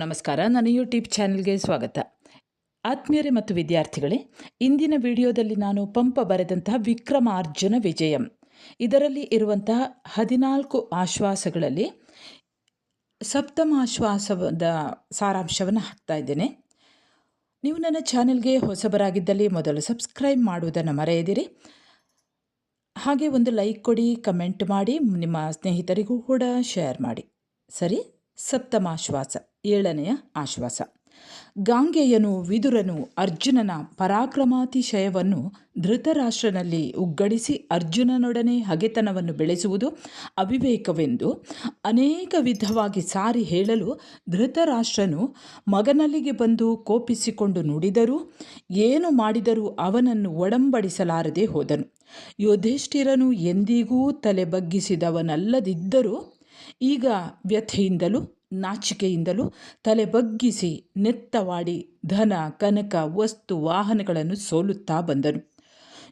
ನಮಸ್ಕಾರ ನನ್ನ ಯೂಟ್ಯೂಬ್ ಚಾನೆಲ್ಗೆ ಸ್ವಾಗತ. ಆತ್ಮೀಯರೇ ಮತ್ತು ವಿದ್ಯಾರ್ಥಿಗಳೇ, ಇಂದಿನ ವಿಡಿಯೋದಲ್ಲಿ ನಾನು ಪಂಪ ಬರೆದಂತಹ ವಿಕ್ರಮಾರ್ಜುನ ವಿಜಯಂ. ಇದರಲ್ಲಿ ಇರುವಂತಹ ಹದಿನಾಲ್ಕು ಆಶ್ವಾಸಗಳಲ್ಲಿ ಸಪ್ತಮಾಶ್ವಾಸದ ಸಾರಾಂಶವನ್ನು ಹಾಕ್ತಾ ಇದ್ದೇನೆ. ನೀವು ನನ್ನ ಚಾನೆಲ್ಗೆ ಹೊಸಬರಾಗಿದ್ದಲ್ಲಿ ಮೊದಲು ಸಬ್ಸ್ಕ್ರೈಬ್ ಮಾಡುವುದನ್ನು ಮರೆಯದಿರಿ. ಹಾಗೆ ಒಂದು ಲೈಕ್ ಕೊಡಿ, ಕಮೆಂಟ್ ಮಾಡಿ, ನಿಮ್ಮ ಸ್ನೇಹಿತರಿಗೂ ಕೂಡ ಶೇರ್ ಮಾಡಿ. ಸರಿ ಸಪ್ತಮಾಶ್ವಾಸ ಏಳನೆಯ ಆಶ್ವಾಸ. ಗಾಂಗೆಯನು ವಿದುರನು ಅರ್ಜುನನ ಪರಾಕ್ರಮಾತಿಶಯವನ್ನು ಧೃತರಾಷ್ಟ್ರನಲ್ಲಿ ಉಗ್ಗಡಿಸಿ ಅರ್ಜುನನೊಡನೆ ಹಗೆತನವನ್ನು ಬೆಳೆಸುವುದು ಅವಿವೇಕವೆಂದು ಅನೇಕ ವಿಧವಾಗಿ ಸಾರಿ ಹೇಳಲು ಧೃತರಾಷ್ಟ್ರನು ಮಗನಲ್ಲಿಗೆ ಬಂದು ಕೋಪಿಸಿಕೊಂಡು ನುಡಿದರೂ ಏನು ಮಾಡಿದರೂ ಅವನನ್ನು ಒಡಂಬಡಿಸಲಾರದೆ ಹೋದನು. ಯೋಧಿಷ್ಠಿರನು ಎಂದಿಗೂ ತಲೆ ಬಗ್ಗಿಸಿದವನಲ್ಲದಿದ್ದರೂ ಈಗ ವ್ಯಥೆಯಿಂದಲೂ ನಾಚಿಕೆಯಿಂದಲೂ ತಲೆ ಬಗ್ಗಿಸಿ ನೆತ್ತವಾಡಿ ಧನ, ಕನಕ, ವಸ್ತು, ವಾಹನಗಳನ್ನು ಸೋಲುತ್ತಾ ಬಂದನು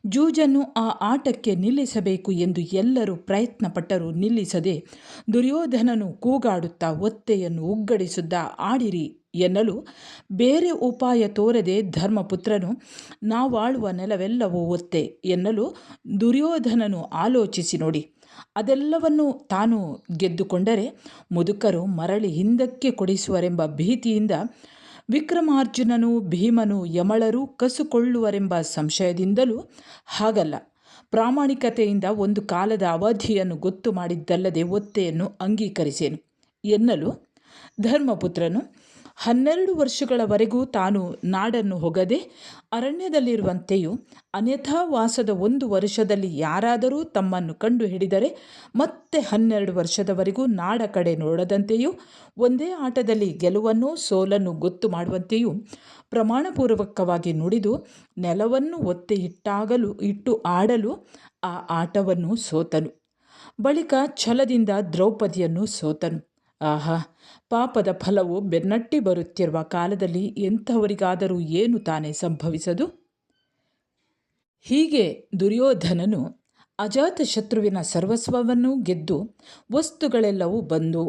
ಜೂಜನ್ನು ಆ ಆಟಕ್ಕೆ ನಿಲ್ಲಿಸಬೇಕು ಎಂದು ಎಲ್ಲರೂ ಪ್ರಯತ್ನಪಟ್ಟರೂ ನಿಲ್ಲಿಸದೆ ದುರ್ಯೋಧನನು ಕೂಗಾಡುತ್ತಾ ಒತ್ತೆಯನ್ನು ಉಗ್ಗಡಿಸುತ್ತಾ, ಆಡಿರಿ ಎನ್ನಲು ಬೇರೆ ಉಪಾಯ ತೋರದೆ ಧರ್ಮಪುತ್ರನು, ನಾವಾಳುವ ನೆಲವೆಲ್ಲವೂ ಒತ್ತೆ ಎನ್ನಲು ದುರ್ಯೋಧನನು ಆಲೋಚಿಸಿ ನೋಡಿ. ಅದೆಲ್ಲವನ್ನು ತಾನು ಗೆದ್ದುಕೊಂಡರೆ ಮುದುಕರು ಮರಳಿ ಹಿಂದಕ್ಕೆ ಕೊಡಿಸುವರೆಂಬ ಭೀತಿಯಿಂದ ವಿಕ್ರಮಾರ್ಜುನನು, ಭೀಮನು ಯಮಳರು ಕಸುಕೊಳ್ಳುವರೆಂಬ ಸಂಶಯದಿಂದಲೂ ಹಾಗಲ್ಲ. ಪ್ರಾಮಾಣಿಕತೆಯಿಂದ ಒಂದು ಕಾಲದ ಅವಧಿಯನ್ನು ಗೊತ್ತು ಮಾಡಿದ್ದಲ್ಲದೆ ಒತ್ತೆಯನ್ನು ಅಂಗೀಕರಿಸೇನು ಎನ್ನಲು ಧರ್ಮಪುತ್ರನು ಹನ್ನೆರಡು ವರ್ಷಗಳವರೆಗೂ ತಾನು ನಾಡನ್ನು ಹೊಗದೆ ಅರಣ್ಯದಲ್ಲಿರುವಂತೆಯೂ, ಅನ್ಯಥಾ ವಾಸದ ಒಂದು ವರ್ಷದಲ್ಲಿ ಯಾರಾದರೂ ತಮ್ಮನ್ನು ಕಂಡು ಹಿಡಿದರೆ ಮತ್ತೆ ಹನ್ನೆರಡು ವರ್ಷದವರೆಗೂ ನಾಡ ಕಡೆ ನೋಡದಂತೆಯೂ, ಒಂದೇ ಆಟದಲ್ಲಿ ಗೆಲುವನ್ನು ಸೋಲನ್ನು ಗೊತ್ತು ಮಾಡುವಂತೆಯೂ ಪ್ರಮಾಣಪೂರ್ವಕವಾಗಿ ನುಡಿದು ನೆಲವನ್ನು ಒತ್ತೆ ಇಟ್ಟಾಗಲು, ಇಟ್ಟು ಆಡಲು ಆ ಆಟವನ್ನು ಸೋತನು. ಬಳಿಕ ಛಲದಿಂದ ದ್ರೌಪದಿಯನ್ನು ಸೋತನು. ಆಹಾ, ಪಾಪದ ಫಲವು ಬೆನ್ನಟ್ಟಿ ಬರುತ್ತಿರುವ ಕಾಲದಲ್ಲಿ ಎಂಥವರಿಗಾದರೂ ಏನು ತಾನೇ ಸಂಭವಿಸದು? ಹೀಗೆ ದುರ್ಯೋಧನನು ಅಜಾತ ಶತ್ರುವಿನ ಸರ್ವಸ್ವವನ್ನೂ ಗೆದ್ದು ವಸ್ತುಗಳೆಲ್ಲವೂ ಬಂದು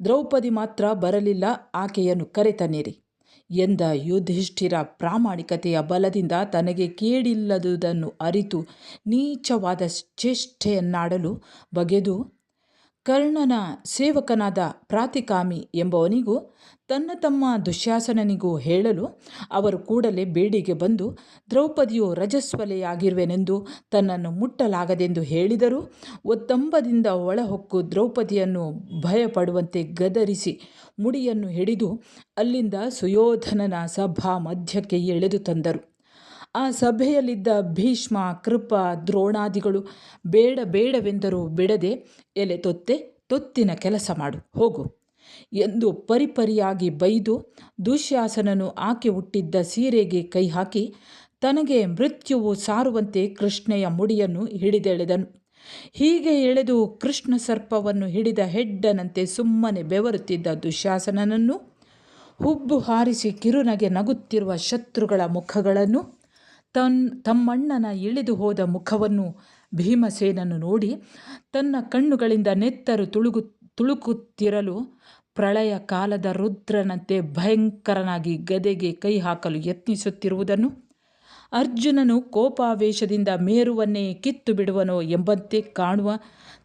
ದ್ರೌಪದಿ ಮಾತ್ರ ಬರಲಿಲ್ಲ, ಆಕೆಯನ್ನು ಕರೆತನೇರಿ ಎಂದ ಯುಧಿಷ್ಠಿರ ಪ್ರಾಮಾಣಿಕತೆಯ ಬಲದಿಂದ ತನಗೆ ಕೇಳಿಲ್ಲದುದನ್ನು ಅರಿತು ನೀಚವಾದ ಚೇಷ್ಟೆಯನ್ನಾಡಲು ಬಗೆದು ಕರ್ಣನ ಸೇವಕನಾದ ಪ್ರಾತಿಕಾಮಿ ಎಂಬವನಿಗೂ ತನ್ನ ತಮ್ಮ ದುಶ್ಯಾಸನನಿಗೂ ಹೇಳಲು ಅವರು ಕೂಡಲೇ ಬೇಡಿಗೆ ಬಂದು, ದ್ರೌಪದಿಯು ರಜಸ್ವಲೆಯಾಗಿರುವೆನೆಂದು ತನ್ನನ್ನು ಮುಟ್ಟಲಾಗದೆಂದು ಹೇಳಿದರೂ, ಒತ್ತಂಬದಿಂದ ಒಳಹೊಕ್ಕು ದ್ರೌಪದಿಯನ್ನು ಭಯಪಡುವಂತೆ ಗದರಿಸಿ ಮುಡಿಯನ್ನು ಹಿಡಿದು ಅಲ್ಲಿಂದ ಸುಯೋಧನನ ಸಭಾ ಮಧ್ಯಕ್ಕೆ ಎಳೆದು ತಂದರು. ಆ ಸಭೆಯಲ್ಲಿದ್ದ ಭೀಷ್ಮ, ಕೃಪ, ದ್ರೋಣಾದಿಗಳು ಬೇಡ ಬೇಡವೆಂದರೂ ಬಿಡದೆ ಎಲೆ ತೊತ್ತೆ ತೊತ್ತಿನ ಕೆಲಸ ಮಾಡು, ಹೋಗು. ಎಂದು ಪರಿಪರಿಯಾಗಿ ಬೈದು ದುಶ್ಯಾಸನನು ಆಕೆ ಹುಟ್ಟಿದ್ದ ಸೀರೆಗೆ ಕೈ ಹಾಕಿ ತನಗೆ ಮೃತ್ಯುವು ಸಾರುವಂತೆ ಕೃಷ್ಣೆಯ ಮುಡಿಯನ್ನು ಹಿಡಿದೆಳೆದನು. ಹೀಗೆ ಎಳೆದು ಕೃಷ್ಣ ಸರ್ಪವನ್ನು ಹಿಡಿದ ಹೆಡ್ಡನಂತೆ ಸುಮ್ಮನೆ ಬೆವರುತ್ತಿದ್ದ ದುಶ್ಯಾಸನನನ್ನು ಹುಬ್ಬು ಹಾರಿಸಿ ಕಿರುನಗೆ ನಗುತ್ತಿರುವ ಶತ್ರುಗಳ ಮುಖಗಳನ್ನು ತನ್ ತಮ್ಮಣ್ಣನ ಇಳಿದು ಹೋದ ಮುಖವನ್ನು ಭೀಮಸೇನನು ನೋಡಿ ತನ್ನ ಕಣ್ಣುಗಳಿಂದ ನೆತ್ತರು ತುಳುಗು ತುಳುಕುತ್ತಿರಲು ಪ್ರಳಯ ಕಾಲದ ರುದ್ರನಂತೆ ಭಯಂಕರನಾಗಿ ಗದೆಗೆ ಕೈ ಹಾಕಲು ಯತ್ನಿಸುತ್ತಿರುವುದನ್ನು ಅರ್ಜುನನು ಕೋಪಾವೇಶದಿಂದ ಮೇರುವನ್ನೇ ಕಿತ್ತು ಬಿಡುವನೋ ಎಂಬಂತೆ ಕಾಣುವ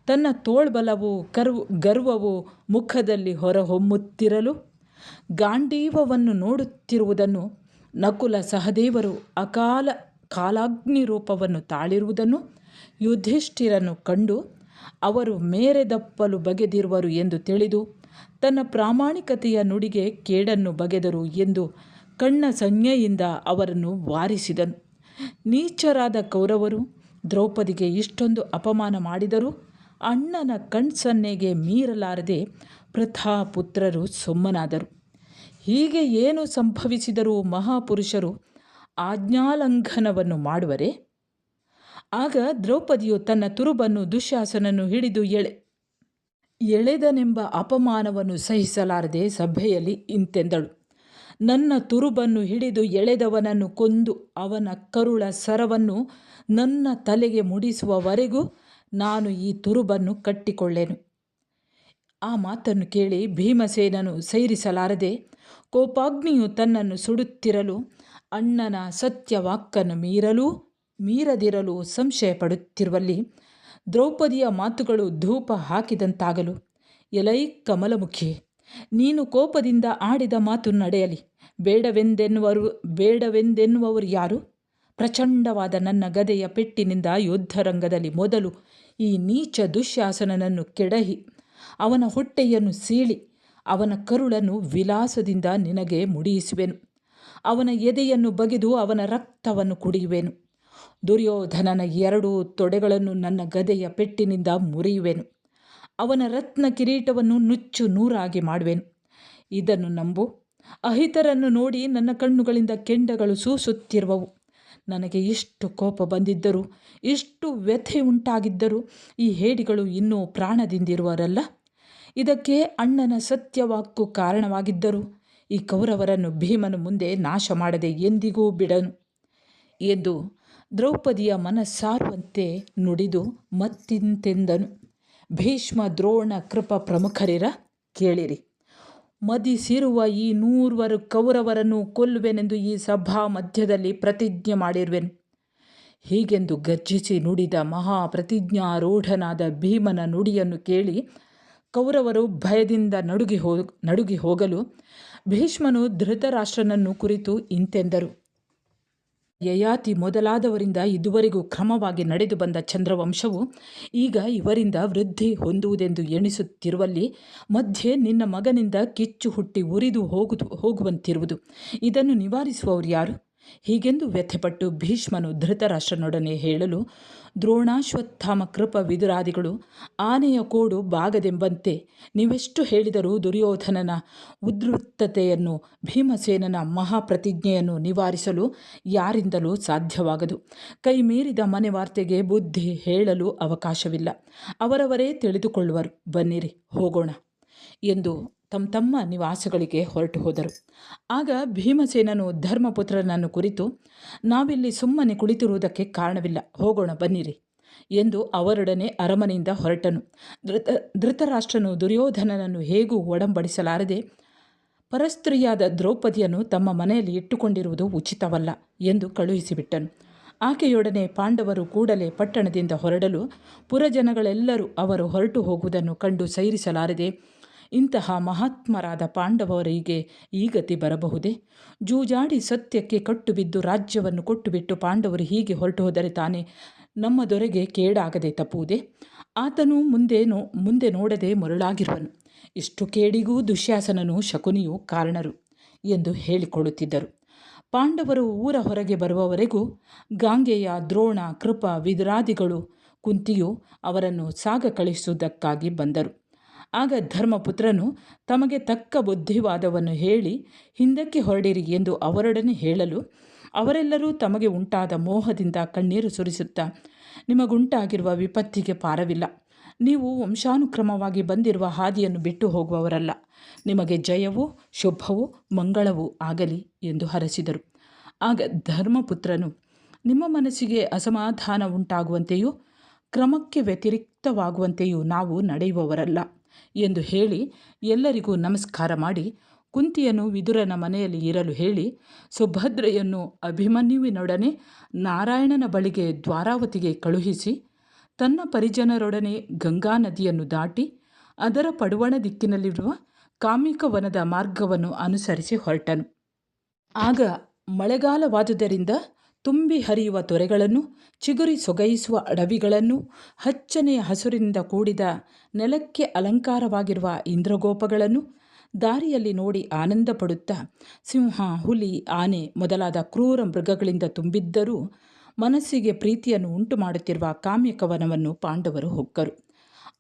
ತನ್ನ ತೋಳ್ಬಲವು ಕರ್ವ ಗರ್ವವು ಮುಖದಲ್ಲಿ ಹೊರಹೊಮ್ಮುತ್ತಿರಲು ಗಾಂಡೀವವನ್ನು ನೋಡುತ್ತಿರುವುದನ್ನು ನಕುಲ ಸಹದೇವರು ಅಕಾಲ ಕಾಲಾಗ್ನಿ ರೂಪವನ್ನು ತಾಳಿರುವುದನ್ನು ಯುಧಿಷ್ಠಿರನು ಕಂಡು ಅವರು ಮೇರೆದಪ್ಪಲು ಬಗೆದಿರುವರು ಎಂದು ತಿಳಿದು ತನ್ನ ಪ್ರಾಮಾಣಿಕತೆಯ ನುಡಿಗೆ ಕೇಡನ್ನು ಬಗೆದರು ಎಂದು ಕಣ್ಣ ಸಂಜ್ಞೆಯಿಂದ ಅವರನ್ನು ವಾರಿಸಿದನು. ನೀಚರಾದ ಕೌರವರು ದ್ರೌಪದಿಗೆ ಇಷ್ಟೊಂದು ಅಪಮಾನ ಮಾಡಿದರು ಅಣ್ಣನ ಕಣ್ಸನ್ನೆಗೆ ಮೀರಲಾರದೆ ಪ್ರಥಾಪುತ್ರರು ಸುಮ್ಮನಾದರು. ಹೀಗೆ ಏನು ಸಂಭವಿಸಿದರೂ ಮಹಾಪುರುಷರು ಆಜ್ಞಾಲಂಘನವನ್ನು ಮಾಡುವರೆ? ಆಗ ದ್ರೌಪದಿಯು ತನ್ನ ತುರುಬನ್ನು ದುಶಾಸನನ್ನು ಹಿಡಿದು ಎಳೆ, ಎಳೆದನೆಂಬ ಅಪಮಾನವನ್ನು ಸಹಿಸಲಾರದೆ ಸಭೆಯಲ್ಲಿ ಇಂತೆಂದಳು. ನನ್ನ ತುರುಬನ್ನು ಹಿಡಿದು ಎಳೆದವನನ್ನು ಕೊಂದು ಅವನ ಕರುಳ ಸರವನ್ನು ನನ್ನ ತಲೆಗೆ ಮುಡಿಸುವವರೆಗೂ ನಾನು ಈ ತುರುಬನ್ನು ಕಟ್ಟಿಕೊಳ್ಳೆನು. ಆ ಮಾತನ್ನು ಕೇಳಿ ಭೀಮಸೇನನು ಸೈರಿಸಲಾರದೆ ಕೋಪಾಗ್ನಿಯು ತನ್ನನ್ನು ಸುಡುತ್ತಿರಲು ಅಣ್ಣನ ಸತ್ಯವಾಕ್ಕನ್ನು ಮೀರಲು ಮೀರದಿರಲು ಸಂಶಯ ಪಡುತ್ತಿರುವಲ್ಲಿ ದ್ರೌಪದಿಯ ಮಾತುಗಳು ಧೂಪ ಹಾಕಿದಂತಾಗಲು. ಎಲೈ ಕಮಲಮುಖಿ, ನೀನು ಕೋಪದಿಂದ ಆಡಿದ ಮಾತು ನಡೆಯಲಿ. ಬೇಡವೆಂದೆನ್ನುವರು ಬೇಡವೆಂದೆನ್ನುವರು ಯಾರು? ಪ್ರಚಂಡವಾದ ನನ್ನ ಗದೆಯ ಪೆಟ್ಟಿನಿಂದ ಯುದ್ಧರಂಗದಲ್ಲಿ ಮೊದಲು ಈ ನೀಚ ದುಶ್ಯಾಸನನನ್ನು ಕೆಡಹಿ ಅವನ ಹೊಟ್ಟೆಯನ್ನು ಸೀಳಿ, ಅವನ ಕರುಳನ್ನು ವಿಲಾಸದಿಂದ ನಿನಗೆ ಮುಡಿಯಿಸುವೆನು. ಅವನ ಎದೆಯನ್ನು ಬಗೆದು ಅವನ ರಕ್ತವನ್ನು ಕುಡಿಯುವೆನು. ದುರ್ಯೋಧನನ ಎರಡು ತೊಡೆಗಳನ್ನು ನನ್ನ ಗದೆಯ ಪೆಟ್ಟಿನಿಂದ ಮುರಿಯುವೆನು. ಅವನ ರತ್ನ ಕಿರೀಟವನ್ನು ನುಚ್ಚು ನೂರಾಗಿ ಮಾಡುವೆನು. ಇದನ್ನು ನಂಬು, ಅಹಿತರನ್ನು ನೋಡಿ ನನ್ನ ಕಣ್ಣುಗಳಿಂದ ಕೆಂಡಗಳು ಸೂಸುತ್ತಿರುವವು. ನನಗೆ ಇಷ್ಟು ಕೋಪ ಬಂದಿದ್ದರೂ, ಇಷ್ಟು ವ್ಯಥೆ ಉಂಟಾಗಿದ್ದರೂ ಈ ಹೇಡಿಗಳು ಇನ್ನೂ ಪ್ರಾಣದಿಂದಿರುವರಲ್ಲ? ಇದಕ್ಕೆ ಅಣ್ಣನ ಸತ್ಯವಾಕ್ಕು ಕಾರಣವಾಗಿದ್ದರು. ಈ ಕೌರವರನ್ನು ಭೀಮನು ಮುಂದೆ ನಾಶ ಮಾಡದೆ ಎಂದಿಗೂ ಬಿಡನು. ಎಂದು ದ್ರೌಪದಿಯ ಮನಸ್ಸಾರುವಂತೆ ನುಡಿದು ಮತ್ತಿಂತೆಂದನು. ಭೀಷ್ಮ ದ್ರೋಣ ಕೃಪ ಪ್ರಮುಖರಿರ ಕೇಳಿರಿ. ಮದಿಸಿರುವ ಈ ನೂರ್ವರು ಕೌರವರನ್ನು ಕೊಲ್ಲುವೆನೆಂದು ಈ ಸಭಾ ಮಧ್ಯದಲ್ಲಿ ಪ್ರತಿಜ್ಞೆ ಮಾಡಿರುವೆನು. ಹೀಗೆಂದು ಗರ್ಜಿಸಿ ನುಡಿದ ಮಹಾಪ್ರತಿಜ್ಞಾರೂಢನಾದ ಭೀಮನ ನುಡಿಯನ್ನು ಕೇಳಿ ಕೌರವರು ಭಯದಿಂದ ನಡುಗಿ ಹೋ, ನಡುಗಿ ಹೋಗಲು ಭೀಷ್ಮನು ಧೃತರಾಷ್ಟ್ರನನ್ನು ಕುರಿತು ಇಂತೆಂದರು. ಯಯಾತಿ ಮೊದಲಾದವರಿಂದ ಇದುವರೆಗೂ ಕ್ರಮವಾಗಿ ನಡೆದು ಬಂದ ಚಂದ್ರವಂಶವು ಈಗ ಇವರಿಂದ ವೃದ್ಧಿ ಹೊಂದುವುದೆಂದು ಎಣಿಸುತ್ತಿರುವಲ್ಲಿ ಮಧ್ಯೆ ನಿನ್ನ ಮಗನಿಂದ ಕಿಚ್ಚು ಹುಟ್ಟಿ ಉರಿದು ಹೋಗು ಹೋಗುವಂತಿರುವುದು. ಇದನ್ನು ನಿವಾರಿಸುವವರು ಯಾರು? ಹೀಗೆಂದು ವ್ಯಥೆಪಟ್ಟು ಭೀಷ್ಮನು ಧೃತರಾಷ್ಟ್ರನೊಡನೆ ಹೇಳಲು, ದ್ರೋಣಾಶ್ವತ್ಥಾಮ ಕೃಪ ವಿದುರಾದಿಗಳು, ಆನೆಯ ಕೋಡು ಬಾಗದೆಂಬಂತೆ ನೀವೆಷ್ಟು ಹೇಳಿದರೂ ದುರ್ಯೋಧನನ ಉದ್ವೃತ್ತತೆಯನ್ನು ಭೀಮಸೇನನ ಮಹಾಪ್ರತಿಜ್ಞೆಯನ್ನು ನಿವಾರಿಸಲು ಯಾರಿಂದಲೂ ಸಾಧ್ಯವಾಗದು. ಕೈ ಮೀರಿದ ಮನೆ ವಾರ್ತೆಗೆ ಬುದ್ಧಿ ಹೇಳಲು ಅವಕಾಶವಿಲ್ಲ. ಅವರವರೇ ತಿಳಿದುಕೊಳ್ಳುವರು. ಬನ್ನಿರಿ, ಹೋಗೋಣ ಎಂದು ತಮ್ಮ ತಮ್ಮ ನಿವಾಸಗಳಿಗೆ ಹೊರಟು ಹೋದರು. ಆಗ ಭೀಮಸೇನನು ಧರ್ಮಪುತ್ರನನ್ನು ಕುರಿತು, ನಾವಿಲ್ಲಿ ಸುಮ್ಮನೆ ಕುಳಿತಿರುವುದಕ್ಕೆ ಕಾರಣವಿಲ್ಲ, ಹೋಗೋಣ ಬನ್ನಿರಿ ಎಂದು ಅವರೊಡನೆ ಅರಮನೆಯಿಂದ ಹೊರಟನು. ಧೃತ, ಧೃತರಾಷ್ಟ್ರನು ದುರ್ಯೋಧನನನ್ನು ಹೇಗೂ ಒಡಂಬಡಿಸಲಾರದೆ, ಪರಸ್ತ್ರೀಯಾದ ದ್ರೌಪದಿಯನ್ನು ತಮ್ಮ ಮನೆಯಲ್ಲಿ ಇಟ್ಟುಕೊಂಡಿರುವುದು ಉಚಿತವಲ್ಲ ಎಂದು ಕಳುಹಿಸಿಬಿಟ್ಟನು. ಆಕೆಯೊಡನೆ ಪಾಂಡವರು ಕೂಡಲೇ ಪಟ್ಟಣದಿಂದ ಹೊರಡಲು ಪುರಜನಗಳೆಲ್ಲರೂ ಅವರು ಹೊರಟು ಹೋಗುವುದನ್ನು ಕಂಡು ಸೈರಿಸಲಾರದೆ ಇಂತಹ ಮಹಾತ್ಮರಾದ ಪಾಂಡವರಿಗೆ ಈ ಗತಿ ಬರಬಹುದೇ? ಜೂಜಾಡಿ ಸತ್ಯಕ್ಕೆ ಕಟ್ಟುಬಿದ್ದು ರಾಜ್ಯವನ್ನು ಕೊಟ್ಟುಬಿಟ್ಟು ಪಾಂಡವರು ಹೀಗೆ ಹೊರಟು ಹೋದರೆ ತಾನೇ ನಮ್ಮ ದೊರೆಗೆ ಕೇಡಾಗದೆ ತಪ್ಪುವುದೇ? ಆತನು ಮುಂದೆ ನೋ, ಮುಂದೆ ನೋಡದೆ ಮರುಳಾಗಿರುವನು. ಇಷ್ಟು ಕೇಡಿಗೂ ದುಶ್ಯಾಸನನು ಶಕುನಿಯು ಕಾರಣರು ಎಂದು ಹೇಳಿಕೊಳ್ಳುತ್ತಿದ್ದರು. ಪಾಂಡವರು ಊರ ಹೊರಗೆ ಬರುವವರೆಗೂ ಗಾಂಗೆಯ ದ್ರೋಣ, ಕೃಪ, ವಿದ್ರಾದಿಗಳು ಕುಂತಿಯು ಅವರನ್ನು ಸಾಗ ಕಳಿಸುವುದಕ್ಕಾಗಿ ಬಂದರು. ಆಗ ಧರ್ಮಪುತ್ರನು ತಮಗೆ ತಕ್ಕ ಬುದ್ಧಿವಾದವನ್ನು ಹೇಳಿ, ಹಿಂದಕ್ಕೆ ಹೊರಡಿರಿ ಎಂದು ಅವರೊಡನೆ ಹೇಳಲು ಅವರೆಲ್ಲರೂ ತಮಗೆ ಉಂಟಾದ ಮೋಹದಿಂದ ಕಣ್ಣೀರು ಸುರಿಸುತ್ತಾ, ನಿಮಗುಂಟಾಗಿರುವ ವಿಪತ್ತಿಗೆ ಪಾರವಿಲ್ಲ. ನೀವು ವಂಶಾನುಕ್ರಮವಾಗಿ ಬಂದಿರುವ ಹಾದಿಯನ್ನು ಬಿಟ್ಟು ಹೋಗುವವರಲ್ಲ. ನಿಮಗೆ ಜಯವೂ, ಶುಭವೂ, ಮಂಗಳವೂ ಆಗಲಿ ಎಂದು ಹರಸಿದರು. ಆಗ ಧರ್ಮಪುತ್ರನು, ನಿಮ್ಮ ಮನಸ್ಸಿಗೆ ಅಸಮಾಧಾನ ಉಂಟಾಗುವಂತೆಯೂ, ಕ್ರಮಕ್ಕೆ ವ್ಯತಿರಿಕ್ತವಾಗುವಂತೆಯೂ ನಾವು ನಡೆಯುವವರಲ್ಲ. ಎಂದು ಹೇಳಿ ಎಲ್ಲರಿಗೂ ನಮಸ್ಕಾರ ಮಾಡಿ ಕುಂತಿಯನ್ನು ವಿದುರನ ಮನೆಯಲ್ಲಿ ಇರಲು ಹೇಳಿ ಸುಭದ್ರೆಯನ್ನು ಅಭಿಮನ್ಯುವಿನೊಡನೆ ನಾರಾಯಣನ ಬಳಿಗೆ ದ್ವಾರಾವತಿಗೆ ಕಳುಹಿಸಿ ತನ್ನ ಪರಿಜನರೊಡನೆ ಗಂಗಾ ನದಿಯನ್ನು ದಾಟಿ ಅದರ ಪಡುವಣ ದಿಕ್ಕಿನಲ್ಲಿರುವ ಕಾಮಿಕವನದ ಮಾರ್ಗವನ್ನು ಅನುಸರಿಸಿ ಹೊರಟನು. ಆಗ ಮಳೆಗಾಲವಾದುದರಿಂದ ತುಂಬಿ ಹರಿಯುವ ತೊರೆಗಳನ್ನು, ಚಿಗುರಿ ಸೊಗೈಸುವ ಅಡವಿಗಳನ್ನು ಹಚ್ಚನೆಯ ಹಸುರಿನಿಂದ ಕೂಡಿದ ನೆಲಕ್ಕೆ ಅಲಂಕಾರವಾಗಿರುವ ಇಂದ್ರಗೋಪಗಳನ್ನು ದಾರಿಯಲ್ಲಿ ನೋಡಿ ಆನಂದ ಪಡುತ್ತಾ ಸಿಂಹ, ಹುಲಿ, ಆನೆ ಮೊದಲಾದ ಕ್ರೂರ ಮೃಗಗಳಿಂದ ತುಂಬಿದ್ದರೂ ಮನಸ್ಸಿಗೆ ಪ್ರೀತಿಯನ್ನು ಉಂಟು ಮಾಡುತ್ತಿರುವ ಕಾಮ್ಯಕವನವನ್ನು ಪಾಂಡವರು ಹೊಕ್ಕರು.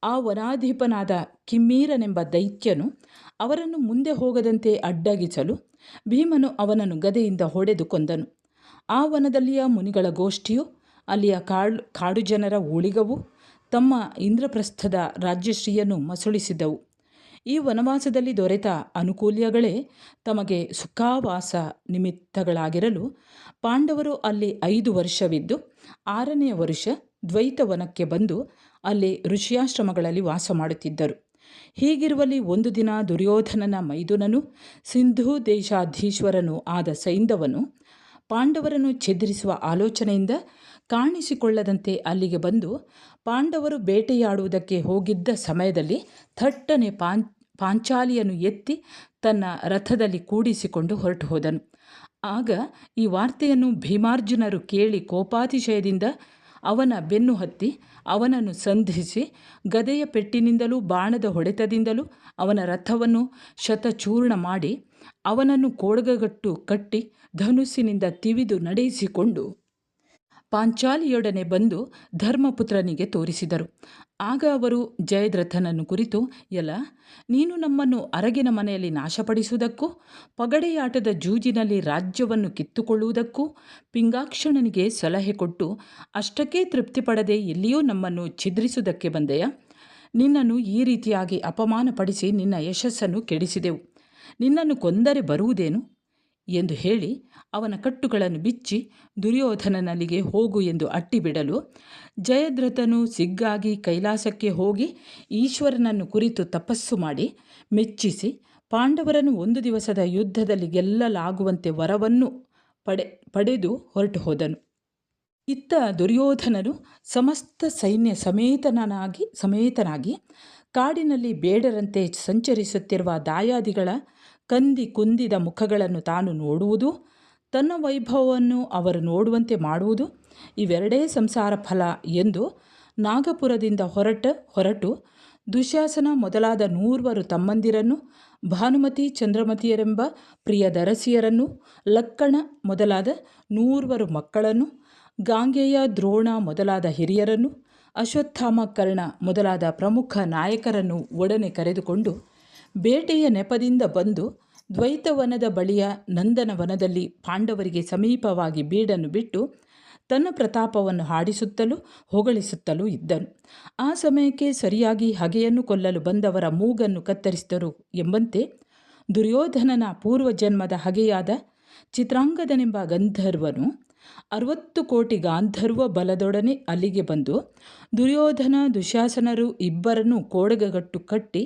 ಆ ವನಾಧಿಪನಾದ ಕಿಮ್ಮೀರನೆಂಬ ದೈತ್ಯನು ಅವರನ್ನು ಮುಂದೆ ಹೋಗದಂತೆ ಅಡ್ಡಗಿಸಲು ಭೀಮನು ಅವನನ್ನು ಗದೆಯಿಂದ ಹೊಡೆದು ಕೊಂದನು. ಆ ವನದಲ್ಲಿಯ ಮುನಿಗಳ ಗೋಷ್ಠಿಯು, ಅಲ್ಲಿಯ ಕಾಡು ಕಾಡು ಜನರ ಊಳಿಗವು, ತಮ್ಮ ಇಂದ್ರಪ್ರಸ್ಥದ ರಾಜ್ಯಶ್ರೀಯನ್ನು ಮಸುಳಿಸಿದ್ದವು. ಈ ವನವಾಸದಲ್ಲಿ ದೊರೆತ ಅನುಕೂಲ್ಯಗಳೇ ತಮಗೆ ಸುಖಾವಾಸ ನಿಮಿತ್ತಗಳಾಗಿರಲು ಪಾಂಡವರು ಅಲ್ಲಿ ಐದು ವರ್ಷವಿದ್ದು, ಆರನೆಯ ವರುಷ ದ್ವೈತವನಕ್ಕೆ ಬಂದು ಅಲ್ಲಿ ಋಷಿಯಾಶ್ರಮಗಳಲ್ಲಿ ವಾಸ ಮಾಡುತ್ತಿದ್ದರು. ಹೀಗಿರುವಲ್ಲಿ ಒಂದು ದಿನ ದುರ್ಯೋಧನನ ಮೈದುನನು, ಸಿಂಧೂ ದೇಶಾಧೀಶ್ವರನು ಆದ ಸೈಂಧವನು ಪಾಂಡವರನ್ನು ಛೆದರಿಸುವ ಆಲೋಚನೆಯಿಂದ ಕಾಣಿಸಿಕೊಳ್ಳದಂತೆ ಅಲ್ಲಿಗೆ ಬಂದು ಪಾಂಡವರು ಬೇಟೆಯಾಡುವುದಕ್ಕೆ ಹೋಗಿದ್ದ ಸಮಯದಲ್ಲಿ ಥಟ್ಟನೆ ಪಾಂ ಪಾಂಚಾಲಿಯನ್ನು ಎತ್ತಿ ತನ್ನ ರಥದಲ್ಲಿ ಕೂಡಿಸಿಕೊಂಡು ಹೊರಟು ಹೋದನು. ಆಗ ಈ ವಾರ್ತೆಯನ್ನು ಭೀಮಾರ್ಜುನರು ಕೇಳಿ ಕೋಪಾತಿಶಯದಿಂದ ಅವನ ಬೆನ್ನು ಹತ್ತಿ ಅವನನ್ನು ಸಂಧಿಸಿ ಗದೆಯ ಪೆಟ್ಟಿನಿಂದಲೂ ಬಾಣದ ಹೊಡೆತದಿಂದಲೂ ಅವನ ರಥವನ್ನು ಶತಚೂರ್ಣ ಮಾಡಿ ಅವನನ್ನು ಕೋಡಗಗಟ್ಟು ಕಟ್ಟಿ ಧನುಸ್ಸಿನಿಂದ ತಿವಿದು ನಡೆಸಿಕೊಂಡು ಪಾಂಚಾಲಿಯೊಡನೆ ಬಂದು ಧರ್ಮಪುತ್ರನಿಗೆ ತೋರಿಸಿದರು. ಆಗ ಅವರು ಜಯದ್ರಥನನ್ನು ಕುರಿತು ಎಲ್ಲ ನೀನು ನಮ್ಮನ್ನು ಅರಗಿನ ಮನೆಯಲ್ಲಿ ನಾಶಪಡಿಸುವುದಕ್ಕೂ, ಪಗಡೆಯಾಟದ ಜೂಜಿನಲ್ಲಿ ರಾಜ್ಯವನ್ನು ಕಿತ್ತುಕೊಳ್ಳುವುದಕ್ಕೂ ಪಿಂಗಾಕ್ಷಣನಿಗೆ ಸಲಹೆ ಕೊಟ್ಟು ಅಷ್ಟಕ್ಕೇ ತೃಪ್ತಿಪಡದೆ ಎಲ್ಲಿಯೂ ನಮ್ಮನ್ನು ಛಿದ್ರಿಸುವುದಕ್ಕೆ ಬಂದೆಯ? ನಿನ್ನನ್ನು ಈ ರೀತಿಯಾಗಿ ಅಪಮಾನಪಡಿಸಿ ನಿನ್ನ ಯಶಸ್ಸನ್ನು ಕೆಡಿಸಿದೆವು. ನಿನ್ನನ್ನು ಕೊಂದರೆ ಬರುವುದೇನು? ಎಂದು ಹೇಳಿ ಅವನ ಕಟ್ಟುಗಳನ್ನು ಬಿಚ್ಚಿ ದುರ್ಯೋಧನನಲ್ಲಿಗೆ ಹೋಗು ಎಂದು ಅಟ್ಟಿಬಿಡಲು ಜಯದ್ರಥನು ಸಿಗ್ಗಾಗಿ ಕೈಲಾಸಕ್ಕೆ ಹೋಗಿ ಈಶ್ವರನನ್ನು ಕುರಿತು ತಪಸ್ಸು ಮಾಡಿ ಮೆಚ್ಚಿಸಿ ಪಾಂಡವರನ್ನು ಒಂದು ದಿವಸದ ಯುದ್ಧದಲ್ಲಿ ಗೆಲ್ಲಲಾಗುವಂತೆ ವರವನ್ನು ಪಡೆ, ಪಡೆದು ಹೊರಟು ಹೋದನು. ಇತ್ತ ದುರ್ಯೋಧನನು ಸಮಸ್ತ ಸೈನ್ಯ ಸಮೇತನಾಗಿ ಸಮೇತನಾಗಿ ಕಾಡಿನಲ್ಲಿ ಬೇಡರಂತೆ ಸಂಚರಿಸುತ್ತಿರುವ ದಾಯಾದಿಗಳ ಕಂದಿ ಕುಂದಿದ ಮುಖಗಳನ್ನು ತಾನು ನೋಡುವುದು, ತನ್ನ ವೈಭವವನ್ನು ಅವರು ನೋಡುವಂತೆ ಮಾಡುವುದು, ಇವೆರಡೇ ಸಂಸಾರ ಫಲ ಎಂದು ನಾಗಪುರದಿಂದ ಹೊರಟ ಹೊರಟು ದುಶಾಸನ ಮೊದಲಾದ ನೂರ್ವರು ತಮ್ಮಂದಿರನ್ನು, ಭಾನುಮತಿ ಚಂದ್ರಮತಿಯರೆಂಬ ಪ್ರಿಯದರಸಿಯರನ್ನು ಲಕ್ಕಣ ಮೊದಲಾದ ನೂರ್ವರು ಮಕ್ಕಳನ್ನು, ಗಾಂಗೆಯ ದ್ರೋಣ ಮೊದಲಾದ ಹಿರಿಯರನ್ನು, ಅಶ್ವತ್ಥಾಮ ಕರ್ಣ ಮೊದಲಾದ ಪ್ರಮುಖ ನಾಯಕರನ್ನು ಒಡನೆ ಕರೆದುಕೊಂಡು ಬೇಟೆಯ ನೆಪದಿಂದ ಬಂದು ದ್ವೈತವನದ ಬಳಿಯ ನಂದನವನದಲ್ಲಿ ಪಾಂಡವರಿಗೆ ಸಮೀಪವಾಗಿ ಬೀಡನ್ನು ಬಿಟ್ಟು ತನ್ನ ಪ್ರತಾಪವನ್ನು ಹಾಡಿಸುತ್ತಲೂ ಹೊಗಳಿಸುತ್ತಲೂ ಇದ್ದನು. ಆ ಸಮಯಕ್ಕೆ ಸರಿಯಾಗಿ ಹಗೆಯನ್ನು ಕೊಲ್ಲಲು ಬಂದವರ ಮೂಗನ್ನು ಕತ್ತರಿಸಿದರು ಎಂಬಂತೆ ದುರ್ಯೋಧನನ ಪೂರ್ವಜನ್ಮದ ಹಗೆಯಾದ ಚಿತ್ರಾಂಗದನೆಂಬ ಗಂಧರ್ವನು ಅರವತ್ತು ಕೋಟಿ ಗಾಂಧರ್ವ ಬಲದೊಡನೆ ಅಲ್ಲಿಗೆ ಬಂದು ದುರ್ಯೋಧನ, ದುಶಾಸನರು ಇಬ್ಬರನ್ನು ಕೋಡಗಗಟ್ಟು ಕಟ್ಟಿ